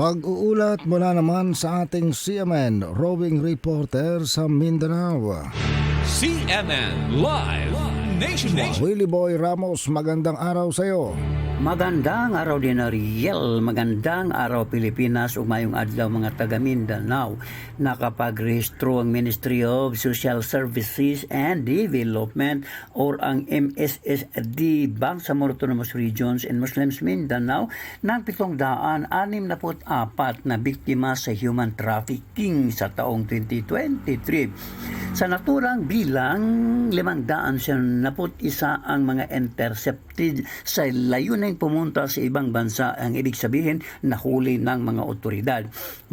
Pag-uulat mula naman sa ating CMN roving reporter sa Mindanao. CNN Live Nationwide. Willie Boy Ramos, magandang araw sa iyo. Magandang araw din Ariel, magandang araw Pilipinas, umayong adlaw mga taga Mindanao. Nakapagrehistro ang Ministry of Social Services and Development or ang MSSD Bangsamoro Autonomous Regions and Muslims Mindanao ng 764 na biktima sa human trafficking sa taong 2023. Sa naturang bilang, 591 ang mga intercepted sa layunin pumunta sa ibang bansa. Ang ibig sabihin, nahuli ng mga otoridad.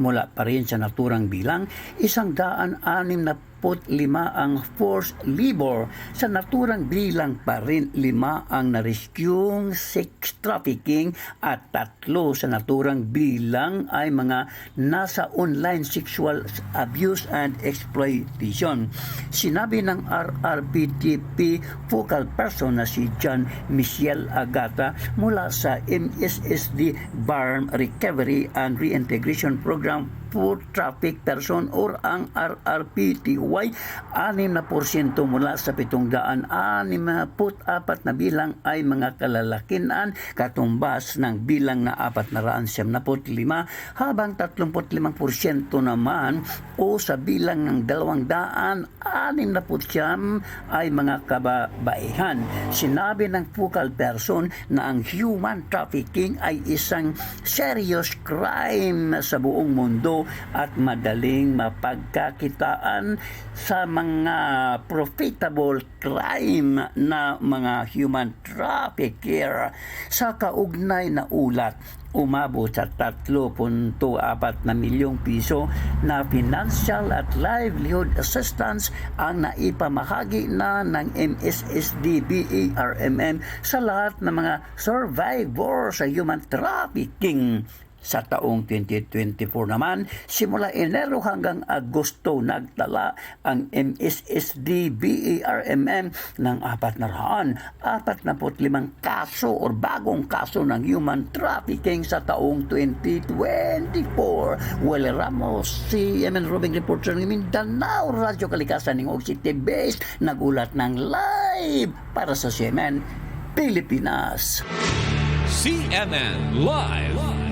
Mula pa rin sa naturang bilang, 160 ang forced labor. Sa naturang bilang pa rin, lima ang na-rescue sex trafficking at tatlo sa naturang bilang ay mga nasa online sexual abuse and exploitation. Sinabi ng RRPTP focal person na si John Michelle Agata mula sa MSSD BARM Recovery and Reintegration Program for traffic person or ang RRPTY 6% mula sa 764 na bilang ay mga kalalakinan katumbas ng bilang na 475 habang 35% naman o sa bilang ng 269 ay mga kababaihan. Sinabi ng focal person na ang human trafficking ay isang serious crime sa buong mundo at madaling mapagkakitaan sa mga profitable crime na mga human trafficker. Sa kaugnay na ulat, umabot sa 3.4 na milyong piso na financial at livelihood assistance ang naipamahagi na ng MSSD BARMM sa lahat ng mga survivor sa human trafficking. Sa taong 2024 naman, simula Enero hanggang Agosto, nagtala ang MSSD BARMM ng 445 kaso or bagong kaso ng human trafficking sa taong 2024. Well, Ramos, si MN Robing Reporter ng Mindanao, Radyo Kalikasan ng City Base, nagulat ng live para sa CMN Pilipinas. CNN Live